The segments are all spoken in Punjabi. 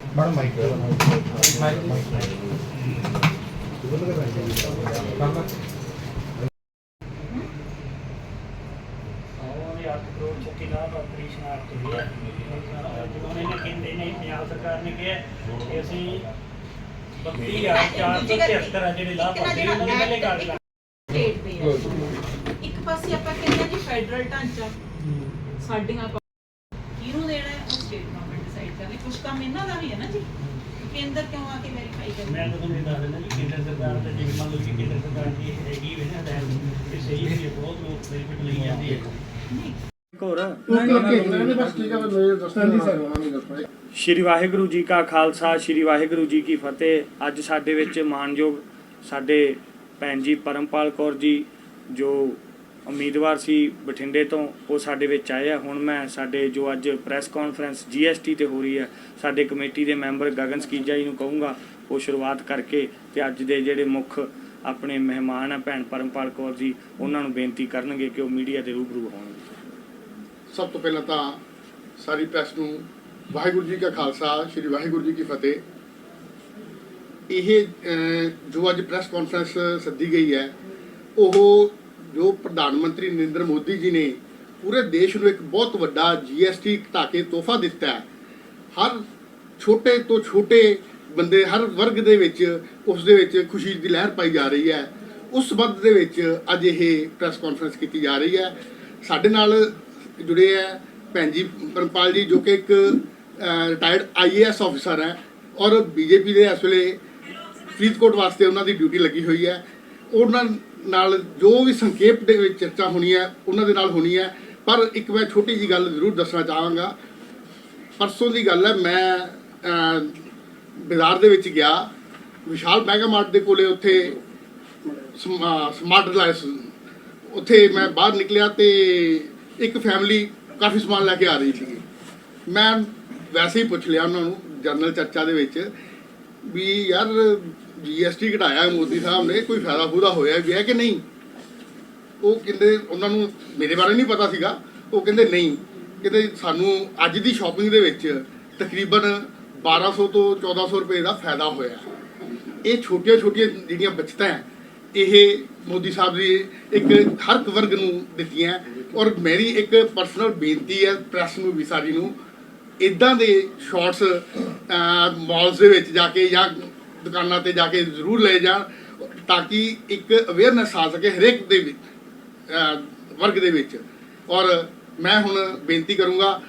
ਮੈਡਮ ਮਾਈਕ ਬੱਤੀ ਆ 473 ਜਿਹੜੇ ਲਾਭ ਹੁੰਦੇ ਉਹਨਾਂ ਦੇ ਇੱਕ ਪਾਸੇ ਆਪਾਂ ਕਹਿੰਦੇ ਫੈਡਰਲ ਢਾਂਚਾ ਸਾਡੀਆਂ ਕਿਹਨੂੰ ਦੇਣਾ ਹੈ? ਉਹ ਸਟੇਟ ਗਵਰਨਮੈਂਟ ਡਿਸਾਈਡ ਕਰਨੀ ਕੁਝ ਕੰਮ ਇਹਨਾਂ ਦਾ ਵੀ ਹੈ ਨਾ ਜੀ। ਕੇਂਦਰ ਕਿਉਂ ਆ ਕੇ ਵੈਰੀਫਾਈ ਕਰਨਾ ਮੈਂ ਤਾਂ ਤੁਹਾਨੂੰ ਇਹ ਦੱਸ ਦਿੰਦਾ ਜੀ ਕੇਂਦਰ ਸਰਕਾਰ ਤੇ ਜਿਵੇਂ ਮੰਨ ਲਓ ਕਿ ਕੇਂਦਰ ਸਰਕਾਰ ਦੀ ਹੈਗੀ ਵੀ ਨਾ ਹਦਾਇਤ ਕਿ ਸਹੀ ਹੈ ਬਹੁਤ ਲੋਕ ਬੈਨੀਫਿਟ ਲਈ ਜਾਂਦੇ ਆ। ਸ਼੍ਰੀ ਵਾਹਿਗੁਰੂ ਜੀ ਕਾ ਖਾਲਸਾ ਸ਼੍ਰੀ ਵਾਹਿਗੁਰੂ ਜੀ ਕੀ ਫਤਿਹ। ਅੱਜ ਸਾਡੇ ਵਿੱਚ ਮਾਨਯੋਗ ਸਾਡੇ ਭੈਣ ਜੀ ਪਰਮਪਾਲ ਕੌਰ ਜੀ ਜੋ ਉਮੀਦਵਾਰ ਸੀ ਬਠਿੰਡੇ ਤੋਂ, ਉਹ ਸਾਡੇ ਵਿੱਚ ਆਏ ਆ। ਹੁਣ ਮੈਂ ਸਾਡੇ ਜੋ ਅੱਜ ਪ੍ਰੈਸ ਕਾਨਫਰੰਸ ਜੀਐਸਟੀ ਤੇ ਹੋ ਰਹੀ ਹੈ ਸਾਡੇ ਕਮੇਟੀ ਦੇ ਮੈਂਬਰ ਗਗਨ ਸਕੀਜਾ ਜੀ ਨੂੰ ਕਹੂੰਗਾ, ਉਹ ਸ਼ੁਰੂਆਤ ਕਰਕੇ ਤੇ ਅੱਜ ਦੇ ਜਿਹੜੇ ਮੁੱਖ ਆਪਣੇ ਮਹਿਮਾਨ ਆ, ਭੈਣ ਪਰਮਪਾਲ ਕੌਰ ਜੀ, ਉਹਨਾਂ ਨੂੰ ਬੇਨਤੀ ਕਰਨਗੇ ਕਿ ਉਹ ਮੀਡੀਆ ਦੇ ਰੂਬਰੂ ਹੋਣਗੇ ਸਭ ਤੋਂ ਪਹਿਲਾਂ ਤਾਂ ਸਾਰੀ ਪ੍ਰੈਸ ਨੂੰ ਵਾਹਿਗੁਰੂ ਜੀ ਕਾ ਖਾਲਸਾ, ਸ੍ਰੀ ਵਾਹਿਗੁਰੂ ਜੀ ਕੀ ਫਤਿਹ। ਇਹ ਜੋ ਅੱਜ ਪ੍ਰੈਸ ਕਾਨਫਰੰਸ ਸੱਦੀ ਗਈ ਹੈ, ਉਹ ਜੋ ਪ੍ਰਧਾਨ ਮੰਤਰੀ ਨਰਿੰਦਰ ਮੋਦੀ ਜੀ ਨੇ ਪੂਰੇ ਦੇਸ਼ ਨੂੰ ਇੱਕ ਬਹੁਤ ਵੱਡਾ ਜੀਐਸਟੀ ਘਟਾ ਕੇ ਤੋਹਫਾ ਦਿੱਤਾ ਹੈ। ਹਰ ਛੋਟੇ ਤੋਂ ਛੋਟੇ ਬੰਦੇ, ਹਰ ਵਰਗ ਦੇ ਵਿੱਚ, ਉਸ ਦੇ ਵਿੱਚ ਖੁਸ਼ੀ ਦੀ ਲਹਿਰ ਪਾਈ ਜਾ ਰਹੀ ਹੈ। ਉਸ ਸੰਬੰਧ ਦੇ ਵਿੱਚ ਅੱਜ ਇਹ ਪ੍ਰੈਸ ਕਾਨਫਰੰਸ ਕੀਤੀ ਜਾ ਰਹੀ ਹੈ। ਸਾਡੇ ਨਾਲ ਜੁੜੇ ਹੈ ਭੈਣ ਜੀ ਪਰਮਪਾਲ ਜੀ, ਜੋ ਕਿ ਇੱਕ ਰਿਟਾਇਰਡ ਆਈਏਐਸ ਅਫਸਰ ਹੈ ਔਰ ਬੀਜੇਪੀ ਦੇ ਇਸ ਵੇਲੇ ਫਰੀਦਕੋਟ ਵਾਸਤੇ ਉਹਨਾਂ ਦੀ ਡਿਊਟੀ ਲੱਗੀ ਹੋਈ ਹੈ। ਉਹਨਾਂ ਨਾਲ ਜੋ ਵੀ ਸੰਖੇਪ ਦੇ ਵਿੱਚ ਚਰਚਾ ਹੋਣੀ ਹੈ, ਉਹਨਾਂ ਦੇ ਨਾਲ ਹੋਣੀ ਹੈ। ਪਰ ਇੱਕ ਮੈਂ ਛੋਟੀ ਜੀ ਗੱਲ ਜ਼ਰੂਰ ਦੱਸਣਾ ਚਾਹਾਂਗਾ। ਪਰਸੋਂ ਦੀ ਗੱਲ ਹੈ, ਮੈਂ ਬਾਜ਼ਾਰ ਦੇ ਵਿੱਚ ਗਿਆ। ਵਿਸ਼ਾਲ ਮੈਗਾ ਮਾਰਟ ਦੇ ਕੋਲੇ ਉੱਥੇ ਸਮਾਰਟ ਰਿਲਾਇੰਸ, ਉੱਥੇ ਮੈਂ ਬਾਹਰ ਨਿਕਲਿਆ ਤੇ ਇੱਕ ਫੈਮਿਲੀ ਕਾਫੀ ਸਮਾਨ ਲੈ ਕੇ ਆ ਰਹੀ ਸੀਗੀ। ਮੈਂ ਵੈਸੇ ਹੀ ਪੁੱਛ ਲਿਆ ਉਹਨਾਂ ਨੂੰ ਜਨਰਲ ਚਰਚਾ ਦੇ ਵਿੱਚ ਵੀ ਯਾਰ ਜੀਐਸਟੀ ਘਟਾਇਆ ਮੋਦੀ ਸਾਹਿਬ ਨੇ, ਕੋਈ ਫਾਇਦਾ ਫੂਦਾ ਹੋਇਆ ਵੀ ਹੈ ਕਿ ਨਹੀਂ? ਉਹ ਕਹਿੰਦੇ, ਉਹਨਾਂ ਨੂੰ ਮੇਰੇ ਬਾਰੇ ਨਹੀਂ ਪਤਾ ਸੀਗਾ, ਉਹ ਕਹਿੰਦੇ ਨਹੀਂ। ਕਹਿੰਦੇ ਸਾਨੂੰ ਅੱਜ ਦੀ ਸ਼ਾਪਿੰਗ ਦੇ ਵਿੱਚ ਤਕਰੀਬਨ 1200 ਤੋਂ 1400 ਰੁਪਏ ਦਾ ਫਾਇਦਾ ਹੋਇਆ। ਇਹ ਛੋਟੀਆਂ ਛੋਟੀਆਂ ਜਿਹੜੀਆਂ ਬਚਤਾਂ ਹੈ, ਇਹ ਮੋਦੀ ਸਾਹਿਬ ਦੀ ਇੱਕ ਹਰ ਵਰਗ ਨੂੰ ਦਿੱਤੀਆਂ ਔਰ ਮੇਰੀ ਇੱਕ ਪਰਸਨਲ ਬੇਨਤੀ ਹੈ ਪ੍ਰੈਸ ਨੂੰ, ਵੀ ਸਾਰੀ ਨੂੰ ਇਦਾਂ ਦੇ ਸ਼ਾਰਟਸ ਮਾਲਸ ਦੇ ਵਿੱਚ ਜਾ ਕੇ ਜਾਂ ਦੁਕਾਨਾਂ ਤੇ ਜਾ ਕੇ ਜ਼ਰੂਰ ਲੈ ਜਾਣ ਤਾਂ ਕਿ ਇੱਕ ਅਵੇਅਰਨੈਸ ਆ ਸਕੇ ਹਰੇਕ ਦੇ ਵਿੱਚ ਵਰਗ ਦੇ ਵਿੱਚ। ਔਰ ਮੈਂ ਹੁਣ ਬੇਨਤੀ ਕਰੂੰਗਾ,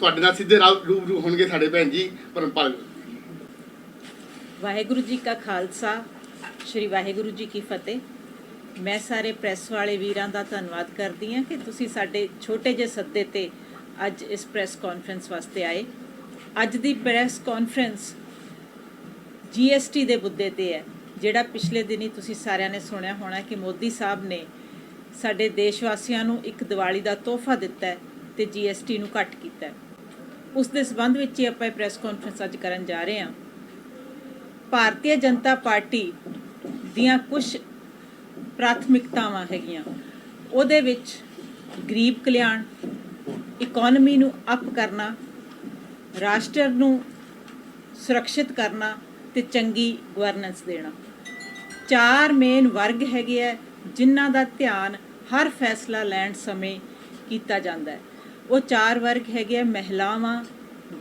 ਤੁਹਾਡੇ ਨਾਲ ਸਿੱਧੇ ਰੂਬਰੂ ਹੋਣਗੇ ਸਾਡੇ ਭੈਣ ਜੀ, ਪਰਮਪਾਲ ਵਾਹਿਗੁਰੂ ਜੀ ਕਾ ਖਾਲਸਾ, ਸ੍ਰੀ ਵਾਹਿਗੁਰੂ ਜੀ ਕੀ ਫਤਿਹ। ਮੈਂ ਸਾਰੇ ਪ੍ਰੈਸ ਵਾਲੇ ਵੀਰਾਂ ਦਾ ਧੰਨਵਾਦ ਕਰਦੀ ਹਾਂ ਕਿ ਤੁਸੀਂ ਸਾਡੇ ਛੋਟੇ ਜਿਹੇ ਸੱਦੇ ਤੇ ਅੱਜ ਇਸ ਪ੍ਰੈਸ ਕਾਨਫਰੰਸ ਵਾਸਤੇ ਆਏ। ਅੱਜ ਦੀ ਪ੍ਰੈਸ ਕਾਨਫਰੰਸ ਜੀਐਸਟੀ ਦੇ ਮੁੱਦੇ ਤੇ ਹੈ, ਜਿਹੜਾ ਪਿਛਲੇ ਦਿਨੀ ਤੁਸੀਂ ਸਾਰਿਆਂ ਨੇ ਸੁਣਿਆ ਹੋਣਾ ਕਿ ਮੋਦੀ ਸਾਹਿਬ ਨੇ ਸਾਡੇ ਦੇਸ਼ ਵਾਸੀਆਂ ਨੂੰ ਇੱਕ ਦੀਵਾਲੀ ਦਾ ਤੋਹਫਾ ਦਿੱਤਾ ਹੈ ਤੇ ਜੀਐਸਟੀ ਨੂੰ ਘੱਟ ਕੀਤਾ ਹੈ। ਉਸ ਦੇ ਸਬੰਧ ਵਿੱਚ ਹੀ ਆਪਾਂ ਇਹ ਪ੍ਰੈਸ ਕਾਨਫਰੰਸ ਅੱਜ ਕਰਨ ਜਾ ਰਹੇ ਹਾਂ। ਭਾਰਤੀ ਜਨਤਾ ਪਾਰਟੀ ਦੀਆਂ ਕੁਝ ਪ੍ਰਾਥਮਿਕਤਾਵਾਂ ਹੈਗੀਆਂ। ਉਹਦੇ ਵਿੱਚ ਗਰੀਬ ਕਲਿਆਣ ਇਕਨੋਮੀ ਨੂੰ ਅਪ ਕਰਨਾ, ਰਾਸ਼ਟਰ ਨੂੰ ਸੁਰੱਖਿਅਤ ਕਰਨਾ ਤੇ ਚੰਗੀ ਗਵਰਨੈਂਸ ਦੇਣਾ। ਚਾਰ ਮੇਨ ਵਰਗ ਹੈਗੇ ਆ, ਜਿਨ੍ਹਾਂ ਦਾ ਧਿਆਨ ਹਰ ਫੈਸਲਾ ਲੈਣ ਸਮੇਂ ਕੀਤਾ ਜਾਂਦਾ ਹੈ। ਉਹ ਚਾਰ ਵਰਗ ਹੈਗੇ ਆ, ਮਹਿਲਾਵਾਂ,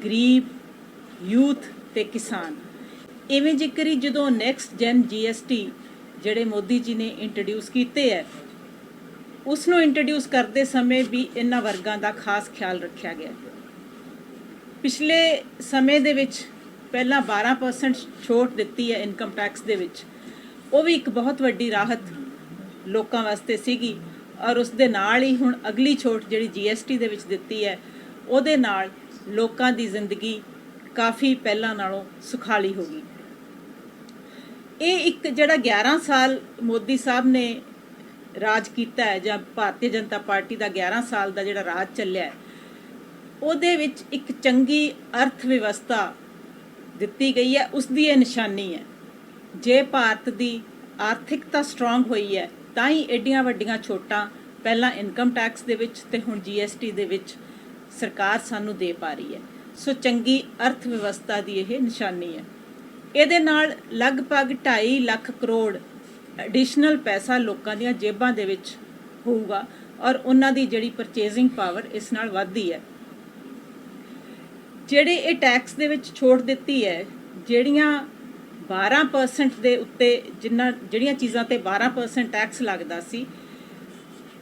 ਗਰੀਬ, ਯੂਥ ਤੇ ਕਿਸਾਨ। ਇਵੇਂ ਜ਼ਿਕਰ ਹੀ ਜਦੋਂ ਨੈਕਸਟ ਜਨ ਜੀਐਸਟੀ ਜਿਹੜੇ ਮੋਦੀ ਜੀ ਨੇ ਇੰਟਰੋਡਿਊਸ ਕੀਤੇ ਹੈ ਉਸ ਨੂੰ ਇੰਟਰੋਡਿਊਸ ਕਰਦੇ ਸਮੇਂ ਵੀ ਇਹਨਾਂ ਵਰਗਾਂ ਦਾ ਖਾਸ ਖਿਆਲ ਰੱਖਿਆ ਗਿਆ। ਪਿਛਲੇ ਸਮੇਂ ਦੇ ਵਿੱਚ ਪਹਿਲਾਂ 12% ਛੋਟ ਦਿੱਤੀ ਹੈ ਇਨਕਮ ਟੈਕਸ ਦੇ ਵਿੱਚ। ਉਹ ਵੀ ਇੱਕ ਬਹੁਤ ਵੱਡੀ ਰਾਹਤ ਲੋਕਾਂ ਵਾਸਤੇ ਸੀਗੀ ਔਰ ਉਸ ਦੇ ਨਾਲ ਹੀ ਹੁਣ ਅਗਲੀ ਛੋਟ ਜਿਹੜੀ ਜੀਐਸਟੀ ਦੇ ਵਿੱਚ ਦਿੱਤੀ ਹੈ, ਉਹਦੇ ਨਾਲ ਲੋਕਾਂ ਦੀ ਜ਼ਿੰਦਗੀ ਕਾਫੀ ਪਹਿਲਾਂ ਨਾਲੋਂ ਸੁਖਾਲੀ ਹੋ ਗਈ। ਇਹ ਇੱਕ ਜਿਹੜਾ 11 ਸਾਲ ਮੋਦੀ ਸਾਹਿਬ ਨੇ ਰਾਜ ਕੀਤਾ ਹੈ ਜਾਂ ਭਾਰਤੀ ਜਨਤਾ ਪਾਰਟੀ ਦਾ 11 ਸਾਲ ਦਾ ਜਿਹੜਾ ਰਾਜ ਚੱਲਿਆ ਹੈ, ਉਹਦੇ ਵਿੱਚ ਇੱਕ ਚੰਗੀ ਅਰਥ ਵਿਵਸਥਾ ਦਿੱਤੀ ਗਈ ਹੈ, ਉਸ ਦੀ ਇਹ ਨਿਸ਼ਾਨੀ ਹੈ। ਜੇ ਭਾਰਤ ਦੀ ਆਰਥਿਕਤਾ ਸਟਰੋਂਗ ਹੋਈ ਹੈ, ਤਾਂ ਹੀ ਐਡੀਆਂ ਵੱਡੀਆਂ ਛੋਟਾਂ ਪਹਿਲਾਂ ਇਨਕਮ ਟੈਕਸ ਦੇ ਵਿੱਚ ਤੇ ਹੁਣ ਜੀਐਸਟੀ ਦੇ ਵਿੱਚ ਸਰਕਾਰ ਸਾਨੂੰ ਦੇ ਪਾ ਰਹੀ ਹੈ। ਸੋ ਚੰਗੀ ਅਰਥ ਵਿਵਸਥਾ ਦੀ ਇਹ ਨਿਸ਼ਾਨੀ ਹੈ। ਇਹਦੇ ਨਾਲ ਲਗਭਗ 2.5 ਲੱਖ ਕਰੋੜ ਐਡੀਸ਼ਨਲ ਪੈਸਾ ਲੋਕਾਂ ਦੀਆਂ ਜੇਬਾਂ ਦੇ ਵਿੱਚ ਹੋਊਗਾ ਔਰ ਉਹਨਾਂ ਦੀ ਜਿਹੜੀ ਪਰਚੇਜ਼ਿੰਗ ਪਾਵਰ ਇਸ ਨਾਲ ਵੱਧਦੀ ਹੈ। ਜਿਹੜੇ ਇਹ ਟੈਕਸ ਦੇ ਵਿੱਚ ਛੋਟ ਦਿੱਤੀ ਹੈ, ਜਿਹੜੀਆਂ 12% ਦੇ ਉੱਤੇ ਜਿੰਨਾ, ਜਿਹੜੀਆਂ ਚੀਜ਼ਾਂ ਤੇ 12% ਟੈਕਸ ਲੱਗਦਾ ਸੀ,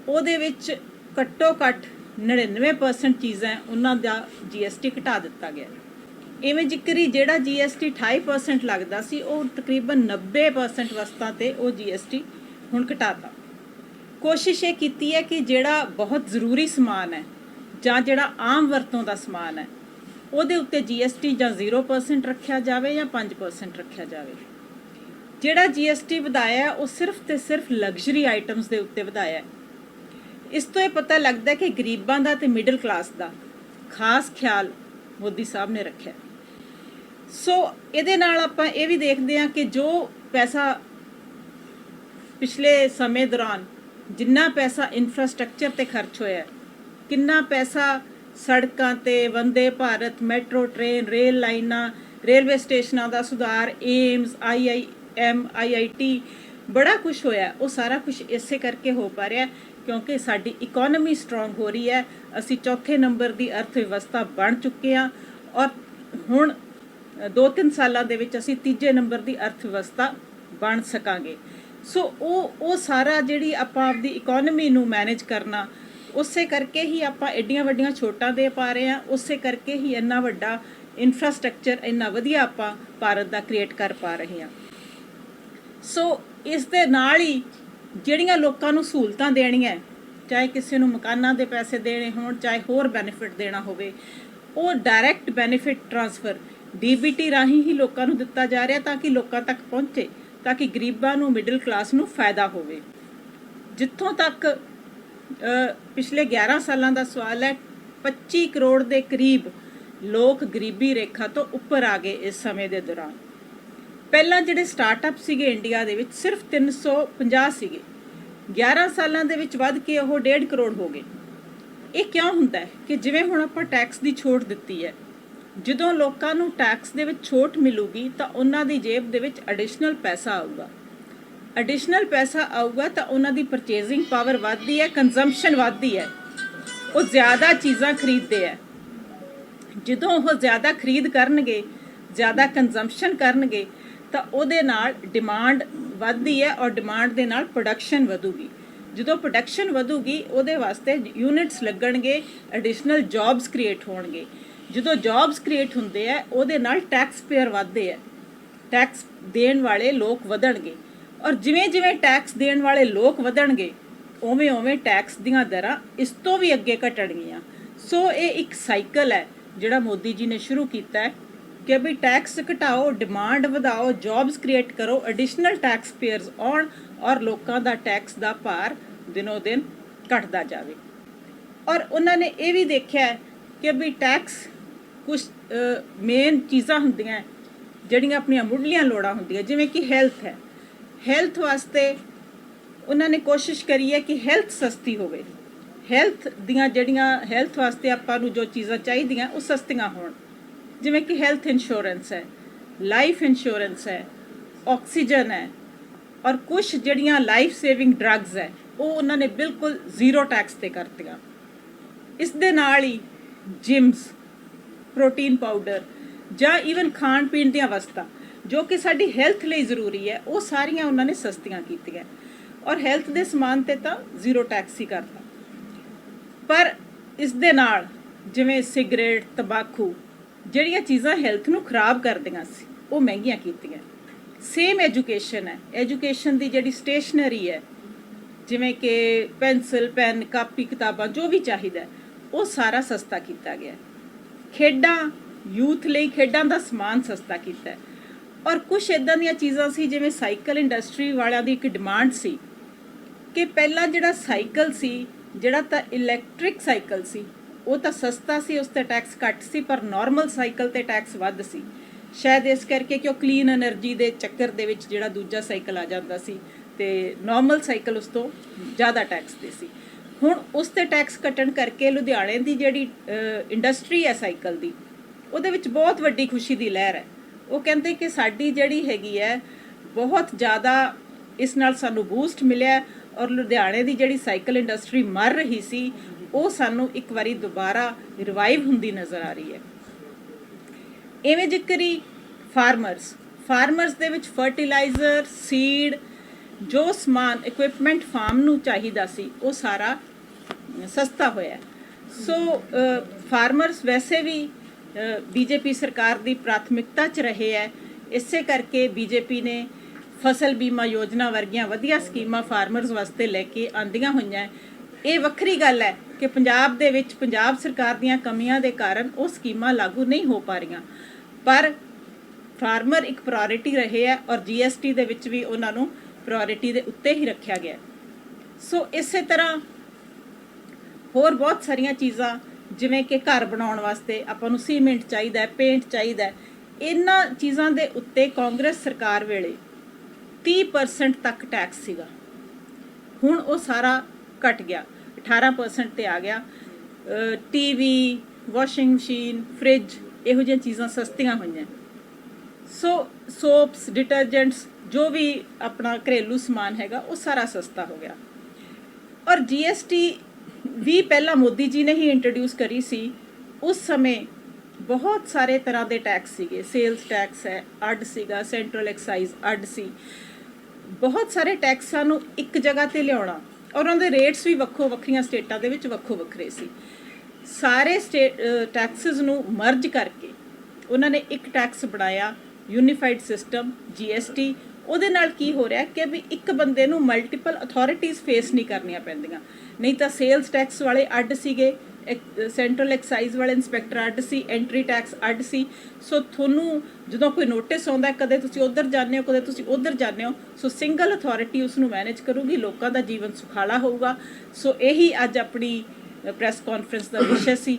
ਉਹਦੇ ਵਿੱਚ ਘੱਟੋ ਘੱਟ 99% ਚੀਜ਼ਾਂ ਉਹਨਾਂ ਦਾ GST ਘਟਾ ਦਿੱਤਾ ਗਿਆ। ਇਵੇਂ ਜ਼ਿਕਰੀ ਜਿਹੜਾ GST 28% ਲੱਗਦਾ ਸੀ, ਉਹ ਤਕਰੀਬਨ 90% ਵਸਤਾਂ ਤੇ ਉਹ GST ਹੁਣ ਘਟਾਤਾ। ਕੋਸ਼ਿਸ਼ ਇਹ ਕੀਤੀ ਹੈ ਕਿ ਜਿਹੜਾ ਬਹੁਤ ਜ਼ਰੂਰੀ ਸਮਾਨ ਹੈ ਜਾਂ ਜਿਹੜਾ ਆਮ ਵਰਤੋਂ ਦਾ ਸਮਾਨ ਹੈ ਉਹਦੇ ਉੱਤੇ GST ਜਾਂ 0% ਰੱਖਿਆ ਜਾਵੇ ਜਾਂ 5% ਰੱਖਿਆ ਜਾਵੇ। ਜਿਹੜਾ GST ਵਧਾਇਆ, ਉਹ ਸਿਰਫ ਤੇ ਸਿਰਫ ਲਗਜ਼ਰੀ ਆਈਟਮਸ ਦੇ ਉੱਤੇ ਵਧਾਇਆ ਇਸ ਤੋਂ ਇਹ ਪਤਾ ਲੱਗਦਾ ਕਿ ਗਰੀਬਾਂ ਦਾ ਤੇ ਮਿਡਲ ਕਲਾਸ ਦਾ ਖਾਸ ਖਿਆਲ ਮੋਦੀ ਸਾਹਿਬ ਨੇ ਰੱਖਿਆ ਸੋ ਇਹਦੇ ਨਾਲ ਆਪਾਂ ਇਹ ਵੀ ਦੇਖਦੇ ਹਾਂ ਕਿ ਜੋ ਪੈਸਾ ਪਿਛਲੇ ਸਮੇਂ ਦੌਰਾਨ ਜਿੰਨਾ ਪੈਸਾ ਇਨਫਰਾਸਟ੍ਰਕਚਰ ਤੇ ਖਰਚ ਹੋਇਆ ਕਿੰਨਾ ਪੈਸਾ ਸੜਕਾਂ ਤੇ Vande Bharat, metro, train, rail ਲਾਈਨਾਂ, ਰੇਲਵੇ ਸਟੇਸ਼ਨਾਂ ਦਾ ਸੁਧਾਰ ਏਮਸ ਆਈਆਈਐਮ ਆਈਆਈਟੀ ਬੜਾ ਕੁਝ ਹੋਇਆ। ਉਹ ਸਾਰਾ ਕੁਝ ਇਸੇ ਕਰਕੇ ਹੋ ਪਾ ਰਿਹਾ ਕਿਉਂਕਿ ਸਾਡੀ ਇਕਨੋਮੀ ਸਟਰੋਂਗ ਹੋ ਰਹੀ ਹੈ। ਅਸੀਂ ਚੌਥੇ ਨੰਬਰ ਦੀ ਅਰਥ ਵਿਵਸਥਾ ਬਣ ਚੁੱਕੇ ਹਾਂ ਔਰ ਹੁਣ ਦੋ ਤਿੰਨ ਸਾਲਾਂ ਦੇ ਵਿੱਚ ਅਸੀਂ ਤੀਜੇ ਨੰਬਰ ਦੀ ਅਰਥ ਵਿਵਸਥਾ ਬਣ ਸਕਾਂਗੇ। ਸੋ ਉਹ ਉਹ ਸਾਰਾ ਜਿਹੜੀ ਆਪਾਂ ਆਪਦੀ ਇਕਨੋਮੀ ਨੂੰ ਮੈਨੇਜ ਕਰਨਾ ਉਸੇ ਕਰਕੇ ਹੀ ਆਪਾਂ ਐਡੀਆਂ ਵੱਡੀਆਂ ਛੋਟਾਂ ਦੇ ਪਾ ਰਹੇ ਹਾਂ, ਉਸੇ ਕਰਕੇ ਹੀ ਇੰਨਾ ਵੱਡਾ ਇਨਫਰਾਸਟ੍ਰਕਚਰ ਇੰਨਾ ਵਧੀਆ ਆਪਾਂ ਭਾਰਤ ਦਾ ਕ੍ਰੀਏਟ ਕਰ ਪਾ ਰਹੇ ਹਾਂ। ਸੋ ਇਸ ਦੇ ਨਾਲ ਹੀ ਜਿਹੜੀਆਂ ਲੋਕਾਂ ਨੂੰ ਸਹੂਲਤਾਂ ਦੇਣੀਆਂ, ਚਾਹੇ ਕਿਸੇ ਨੂੰ ਮਕਾਨਾਂ ਦੇ ਪੈਸੇ ਦੇਣੇ ਹੋਣ, ਚਾਹੇ ਹੋਰ ਬੈਨੀਫਿਟ ਦੇਣਾ ਹੋਵੇ, ਉਹ ਡਾਇਰੈਕਟ ਬੈਨੀਫਿਟ ਟ੍ਰਾਂਸਫਰ ਡੀਬੀਟੀ ਰਾਹੀਂ ਹੀ ਲੋਕਾਂ ਨੂੰ ਦਿੱਤਾ ਜਾ ਰਿਹਾ ਤਾਂ ਕਿ ਲੋਕਾਂ ਤੱਕ ਪਹੁੰਚੇ, ਤਾਂ ਕਿ ਗਰੀਬਾਂ ਨੂੰ ਮਿਡਲ ਕਲਾਸ ਨੂੰ ਫਾਇਦਾ ਹੋਵੇ। ਜਿੱਥੋਂ ਤੱਕ ਪਿਛਲੇ 11 ਸਾਲਾਂ ਦਾ ਸਵਾਲ ਹੈ 25 ਕਰੋੜ ਦੇ ਕਰੀਬ ਲੋਕ ਗਰੀਬੀ ਰੇਖਾ ਤੋਂ ਉੱਪਰ ਆ ਗਏ ਇਸ ਸਮੇਂ ਦੇ ਦੌਰਾਨ। ਪਹਿਲਾਂ ਜਿਹੜੇ ਸਟਾਰਟਅਪ ਸੀਗੇ ਇੰਡੀਆ ਦੇ ਵਿੱਚ ਸਿਰਫ 350 ਸੀਗੇ। 11 ਸਾਲਾਂ ਦੇ ਵਿੱਚ ਵੱਧ ਕੇ ਉਹ 1.5 ਕਰੋੜ ਹੋ ਗਏ। ਇਹ ਕਿਉਂ ਹੁੰਦਾ ਹੈ ਕਿ ਜਿਵੇਂ ਹੁਣ ਆਪਾਂ ਟੈਕਸ ਦੀ ਛੋਟ ਦਿੱਤੀ ਹੈ, ਜਦੋਂ ਲੋਕਾਂ ਨੂੰ ਟੈਕਸ ਦੇ ਵਿੱਚ ਛੋਟ ਮਿਲੂਗੀ ਤਾਂ ਉਹਨਾਂ ਦੀ ਜੇਬ ਦੇ ਵਿੱਚ ਐਡੀਸ਼ਨਲ ਪੈਸਾ ਆਊਗਾ। ਐਡੀਸ਼ਨਲ ਪੈਸਾ ਆਊਗਾ ਤਾਂ ਉਹਨਾਂ ਦੀ ਪਰਚੇਜ਼ਿੰਗ ਪਾਵਰ ਵੱਧਦੀ ਹੈ ਕੰਜ਼ੰਪਸ਼ਨ ਵੱਧਦੀ ਹੈ। ਉਹ ਜ਼ਿਆਦਾ ਚੀਜ਼ਾਂ ਖਰੀਦਦੇ ਹੈ। ਜਦੋਂ ਉਹ ਜ਼ਿਆਦਾ ਖਰੀਦ ਕਰਨਗੇ, ਜ਼ਿਆਦਾ ਕੰਜ਼ੰਪਸ਼ਨ ਕਰਨਗੇ, ਤਾਂ ਉਹਦੇ ਨਾਲ ਡਿਮਾਂਡ ਵੱਧਦੀ ਹੈ ਔਰ ਡਿਮਾਂਡ ਦੇ ਨਾਲ ਪ੍ਰੋਡਕਸ਼ਨ ਵਧੂਗੀ। ਜਦੋਂ ਪ੍ਰੋਡਕਸ਼ਨ ਵਧੂਗੀ, ਉਹਦੇ ਵਾਸਤੇ ਯੂਨਿਟਸ ਲੱਗਣਗੇ ਐਡੀਸ਼ਨਲ ਜੌਬਸ ਕ੍ਰੀਏਟ ਹੋਣਗੇ। ਜਦੋਂ ਜੌਬਸ ਕ੍ਰੀਏਟ ਹੁੰਦੇ ਆ ਉਹਦੇ ਨਾਲ ਟੈਕਸ ਪੇਅਰ ਵਧਦੇ ਆ ਟੈਕਸ ਦੇਣ ਵਾਲੇ ਲੋਕ ਵਧਣਗੇ। ਔਰ ਜਿਵੇਂ ਜਿਵੇਂ ਟੈਕਸ ਦੇਣ ਵਾਲੇ ਲੋਕ ਵਧਣਗੇ, ਉਵੇਂ ਉਵੇਂ ਟੈਕਸ ਦੀਆਂ ਦਰਾਂ ਇਸ ਤੋਂ ਵੀ ਅੱਗੇ ਘਟਣਗੀਆਂ। ਸੋ ਇਹ ਇੱਕ ਸਾਈਕਲ ਹੈ ਜਿਹੜਾ ਮੋਦੀ ਜੀ ਨੇ ਸ਼ੁਰੂ ਕੀਤਾ ਹੈ ਕਿ ਵੀ ਟੈਕਸ ਘਟਾਓ ਡਿਮਾਂਡ ਵਧਾਓ ਜੌਬਸ ਕ੍ਰੀਏਟ ਕਰੋ ਐਡੀਸ਼ਨਲ ਟੈਕਸ ਪੇਅਰਸ ਆਉਣ ਔਰ ਲੋਕਾਂ ਦਾ ਟੈਕਸ ਦਾ ਭਾਰ ਦਿਨੋ ਦਿਨ ਘਟਦਾ ਜਾਵੇ। ਔਰ ਉਹਨਾਂ ਨੇ ਇਹ ਵੀ ਦੇਖਿਆ ਕਿ ਵੀ ਟੈਕਸ ਕੁਝ ਮੇਨ ਚੀਜ਼ਾਂ ਹੁੰਦੀਆਂ ਜਿਹੜੀਆਂ ਆਪਣੀਆਂ ਮੁੱਢਲੀਆਂ ਲੋੜਾਂ ਹੁੰਦੀਆਂ, ਜਿਵੇਂ ਕਿ ਹੈਲਥ ਹੈ। ਹੈਲਥ ਵਾਸਤੇ ਉਹਨਾਂ ਨੇ ਕੋਸ਼ਿਸ਼ ਕਰੀ ਹੈ ਕਿ ਹੈਲਥ ਸਸਤੀ ਹੋਵੇ। ਹੈਲਥ ਦੀਆਂ ਜਿਹੜੀਆਂ ਹੈਲਥ ਵਾਸਤੇ ਆਪਾਂ ਨੂੰ ਜੋ ਚੀਜ਼ਾਂ ਚਾਹੀਦੀਆਂ, ਉਹ ਸਸਤੀਆਂ ਹੋਣ। ਜਿਵੇਂ ਕਿ ਹੈਲਥ ਇੰਸ਼ੋਰੈਂਸ ਹੈ ਲਾਈਫ ਇੰਸ਼ੋਰੈਂਸ ਹੈ ਆਕਸੀਜਨ ਹੈ, ਔਰ ਕੁਝ ਜਿਹੜੀਆਂ ਲਾਈਫ ਸੇਵਿੰਗ ਡਰੱਗਸ ਹੈ, ਉਹ ਉਹਨਾਂ ਨੇ ਬਿਲਕੁਲ ਜ਼ੀਰੋ ਟੈਕਸ ਤੇ ਕਰਤੀਆਂ। ਇਸ ਦੇ ਨਾਲ ਹੀ ਜਿਮਸ ਪ੍ਰੋਟੀਨ ਪਾਊਡਰ ਜਾਂ ਈਵਨ ਖਾਣ ਪੀਣ ਦੀਆਂ ਵਸਤਾਂ ਜੋ ਕਿ ਸਾਡੀ ਹੈਲਥ ਲਈ ਜ਼ਰੂਰੀ ਹੈ, ਉਹ ਸਾਰੀਆਂ ਉਹਨਾਂ ਨੇ ਸਸਤੀਆਂ ਕੀਤੀਆਂ। ਔਰ ਹੈਲਥ ਦੇ ਸਮਾਨ ਤੇ ਤਾਂ ਜ਼ੀਰੋ ਟੈਕਸ ਹੀ ਕਰਤਾ। ਪਰ ਇਸ ਦੇ ਨਾਲ ਜਿਵੇਂ ਸਿਗਰਟ ਤੰਬਾਕੂ, ਜਿਹੜੀਆਂ ਚੀਜ਼ਾਂ ਹੈਲਥ ਨੂੰ ਖਰਾਬ ਕਰਦੀਆਂ ਸੀ, ਉਹ ਮਹਿੰਗੀਆਂ ਕੀਤੀਆਂ। ਸੇਮ ਐਜੂਕੇਸ਼ਨ ਹੈ। ਐਜੂਕੇਸ਼ਨ ਦੀ ਜਿਹੜੀ ਸਟੇਸ਼ਨਰੀ ਹੈ, ਜਿਵੇਂ ਕਿ ਪੈਨਸਲ ਪੈਨ ਕਾਪੀ, ਕਿਤਾਬਾਂ, ਜੋ ਵੀ ਚਾਹੀਦਾ, ਉਹ ਸਾਰਾ ਸਸਤਾ ਕੀਤਾ ਗਿਆ। ਖੇਡਾਂ ਯੂਥ ਲਈ ਖੇਡਾਂ ਦਾ ਸਮਾਨ ਸਸਤਾ ਕੀਤਾ। ਹੈ। ਔਰ ਕੁਝ ਇਦਾਂ ਦੀਆਂ ਚੀਜ਼ਾਂ ਸੀ, ਜਿਵੇਂ ਸਾਈਕਲ ਇੰਡਸਟਰੀ ਵਾਲਿਆਂ ਦੀ ਇੱਕ ਡਿਮਾਂਡ ਸੀ ਕਿ ਪਹਿਲਾਂ ਜਿਹੜਾ ਸਾਈਕਲ ਸੀ, ਜਿਹੜਾ ਤਾਂ ਇਲੈਕਟ੍ਰਿਕ ਸਾਈਕਲ ਸੀ, ਉਹ ਤਾਂ ਸਸਤਾ ਸੀ, ਉਸ ਤੇ ਟੈਕਸ ਘੱਟ ਸੀ, ਪਰ ਨਾਰਮਲ ਸਾਈਕਲ ਤੇ ਟੈਕਸ ਵੱਧ ਸੀ। ਸ਼ਾਇਦ ਇਸ ਕਰਕੇ ਕਿ ਉਹ ਕਲੀਨ એનર્ਜੀ ਦੇ ਚੱਕਰ ਦੇ ਵਿੱਚ ਜਿਹੜਾ ਦੂਜਾ ਸਾਈਕਲ ਆ ਜਾਂਦਾ ਸੀ ਤੇ ਨਾਰਮਲ ਸਾਈਕਲ ਉਸ ਤੋਂ ਜ਼ਿਆਦਾ ਟੈਕਸ ਦੇ ਸੀ। ਹੁਣ ਉਸ ਤੇ ਟੈਕਸ ਕੱਟਣ ਕਰਕੇ ਲੁਧਿਆਣੇ ਦੀ ਜਿਹੜੀ ਇੰਡਸਟਰੀ ਹੈ ਸਾਈਕਲ ਦੀ, ਉਹਦੇ ਵਿੱਚ ਬਹੁਤ ਵੱਡੀ ਖੁਸ਼ੀ ਦੀ ਲਹਿਰ ਹੈ। ਉਹ ਕਹਿੰਦੇ ਕਿ ਸਾਡੀ ਜਿਹੜੀ ਹੈਗੀ ਹੈ, ਬਹੁਤ ਜ਼ਿਆਦਾ ਇਸ ਨਾਲ ਸਾਨੂੰ ਬੂਸਟ ਮਿਲਿਆ ਔਰ ਲੁਧਿਆਣੇ ਦੀ ਜਿਹੜੀ ਸਾਈਕਲ ਇੰਡਸਟਰੀ ਮਰ ਰਹੀ ਸੀ, ਉਹ ਸਾਨੂੰ ਇੱਕ ਵਾਰੀ ਦੁਬਾਰਾ ਰਿਵਾਈਵ ਹੁੰਦੀ ਨਜ਼ਰ ਆ ਰਹੀ ਹੈ। ਇਵੇਂ ਜ਼ਿਕਰੀ ਫਾਰਮਰਸ ਫਾਰਮਰਸ ਦੇ ਵਿੱਚ ਫਰਟੀਲਾਈਜ਼ਰ ਸੀਡ ਜੋ ਸਮਾਨ ਇਕਵਿਪਮੈਂਟ ਫਾਰਮ ਨੂੰ ਚਾਹੀਦਾ ਸੀ, ਉਹ ਸਾਰਾ ਸਸਤਾ ਹੋਇਆ। ਸੋ ਫਾਰਮਰਸ ਵੈਸੇ ਵੀ ਬੀਜੇਪੀ ਸਰਕਾਰ ਦੀ ਪ੍ਰਾਥਮਿਕਤਾ 'ਚ ਰਹੇ ਹੈ ਇਸੇ ਕਰਕੇ ਬੀਜੇਪੀ ਨੇ ਫਸਲ ਬੀਮਾ ਯੋਜਨਾ ਵਰਗੀਆਂ ਵਧੀਆ ਸਕੀਮਾਂ ਫਾਰਮਰਸ ਵਾਸਤੇ ਲੈ ਕੇ ਆਂਦੀਆਂ ਹੋਈਆਂ ਇਹ ਵੱਖਰੀ ਗੱਲ ਹੈ ਕਿ ਪੰਜਾਬ ਦੇ ਵਿੱਚ ਪੰਜਾਬ ਸਰਕਾਰ ਦੀਆਂ ਕਮੀਆਂ ਦੇ ਕਾਰਨ ਉਹ ਸਕੀਮਾਂ ਲਾਗੂ ਨਹੀਂ ਹੋ ਪਾ ਰਹੀਆਂ। ਪਰ ਫਾਰਮਰ ਇੱਕ ਪ੍ਰਾਇੋਰਟੀ ਰਹੇ ਹੈ ਔਰ ਜੀਐਸਟੀ ਦੇ ਵਿੱਚ ਵੀ ਉਹਨਾਂ ਨੂੰ ਪ੍ਰਾਇੋਰਟੀ ਦੇ ਉੱਤੇ ਹੀ ਰੱਖਿਆ ਗਿਆ ਸੋ ਇਸੇ ਤਰ੍ਹਾਂ ਹੋਰ ਬਹੁਤ ਸਾਰੀਆਂ ਚੀਜ਼ਾਂ ਜਿਵੇਂ ਕਿ ਘਰ ਬਣਾਉਣ ਵਾਸਤੇ ਆਪਾਂ ਨੂੰ ਸੀਮੈਂਟ ਚਾਹੀਦਾ ਹੈ, ਪੇਂਟ ਚਾਹੀਦਾ ਹੈ, ਇਹਨਾਂ ਚੀਜ਼ਾਂ ਦੇ ਉੱਤੇ ਕਾਂਗਰਸ ਸਰਕਾਰ ਵੇਲੇ 30% ਤੱਕ ਟੈਕਸ ਸੀਗਾ। ਹੁਣ ਉਹ ਸਾਰਾ ਘਟ ਗਿਆ 18% ਤੇ ਆ ਗਿਆ। ਟੀਵੀ ਵਾਸ਼ਿੰਗ ਮਸ਼ੀਨ ਫ੍ਰਿਜ ਇਹੋ ਜਿਹੀਆਂ ਚੀਜ਼ਾਂ ਸਸਤੀਆਂ ਹੋਈਆਂ। ਸੋ ਸੋਪਸ ਡਿਟਰਜੈਂਟਸ ਜੋ ਵੀ ਆਪਣਾ ਘਰੇਲੂ ਸਮਾਨ ਹੈਗਾ, ਉਹ ਸਾਰਾ ਸਸਤਾ ਹੋ ਗਿਆ। ਔਰ ਜੀਐਸਟੀ ਵੀ ਪਹਿਲਾਂ ਮੋਦੀ ਜੀ ਨੇ ਹੀ ਇੰਟਰੋਡਿਊਸ ਕਰੀ ਸੀ, ਉਸ ਸਮੇਂ ਬਹੁਤ ਸਾਰੇ ਤਰ੍ਹਾਂ ਦੇ ਟੈਕਸ ਸੀਗੇ ਸੇਲਸ ਟੈਕਸ ਹੈ, ਅੱਡ ਸੀਗਾ ਸੈਂਟਰਲ ਐਕਸਾਈਜ਼ ਅੱਡ ਸੀ। ਬਹੁਤ ਸਾਰੇ ਟੈਕਸਾਂ ਨੂੰ ਇੱਕ ਜਗ੍ਹਾ ਤੇ ਲਿਆਉਣਾ, ਔਰ ਉਹਨਾਂ ਦੇ ਰੇਟਸ ਵੀ ਵੱਖੋ ਵੱਖਰੀਆਂ ਸਟੇਟਾਂ ਦੇ ਵਿੱਚ ਵੱਖੋ ਵੱਖਰੇ ਸੀ। ਸਾਰੇ ਸਟੇਟ ਟੈਕਸਸ ਨੂੰ ਮਰਜ ਕਰਕੇ ਉਹਨਾਂ ਨੇ ਇੱਕ ਟੈਕਸ ਬਣਾਇਆ ਯੂਨੀਫਾਈਡ ਸਿਸਟਮ ਜੀਐਸਟੀ ਉਹਦੇ ਨਾਲ ਕੀ ਹੋ ਰਿਹਾ ਕਿ ਵੀ ਇੱਕ ਬੰਦੇ ਨੂੰ ਮਲਟੀਪਲ ਅਥਾਰਟੀਆਂ ਫੇਸ ਨਹੀਂ ਕਰਨੀਆਂ ਪੈਂਦੀਆਂ। ਨਹੀਂ ਤਾਂ ਸੇਲਸ ਟੈਕਸ ਵਾਲੇ ਅੱਡ ਸੀਗੇ ਸੈਂਟਰਲ ਐਕਸਾਈਜ਼ ਵਾਲੇ ਇਨਸਪੈਕਟਰ ਅੱਡ ਸੀ ਐਂਟਰੀ ਟੈਕਸ ਅੱਡ ਸੀ। ਸੋ ਤੁਹਾਨੂੰ ਜਦੋਂ ਕੋਈ ਨੋਟਿਸ ਆਉਂਦਾ ਕਦੇ ਤੁਸੀਂ ਉਧਰ ਜਾਂਦੇ ਹੋ, ਕਦੇ ਤੁਸੀਂ ਉਧਰ ਜਾਂਦੇ ਹੋ ਸੋ ਸਿੰਗਲ ਅਥਾਰਟੀ ਉਸ ਨੂੰ ਮੈਨੇਜ ਕਰੂਗੀ, ਲੋਕਾਂ ਦਾ ਜੀਵਨ ਸੁਖਾਲਾ ਹੋਊਗਾ। ਸੋ ਇਹੀ ਅੱਜ ਆਪਣੀ ਪ੍ਰੈਸ ਕਾਨਫਰੰਸ ਦਾ ਵਿਸ਼ਾ ਸੀ।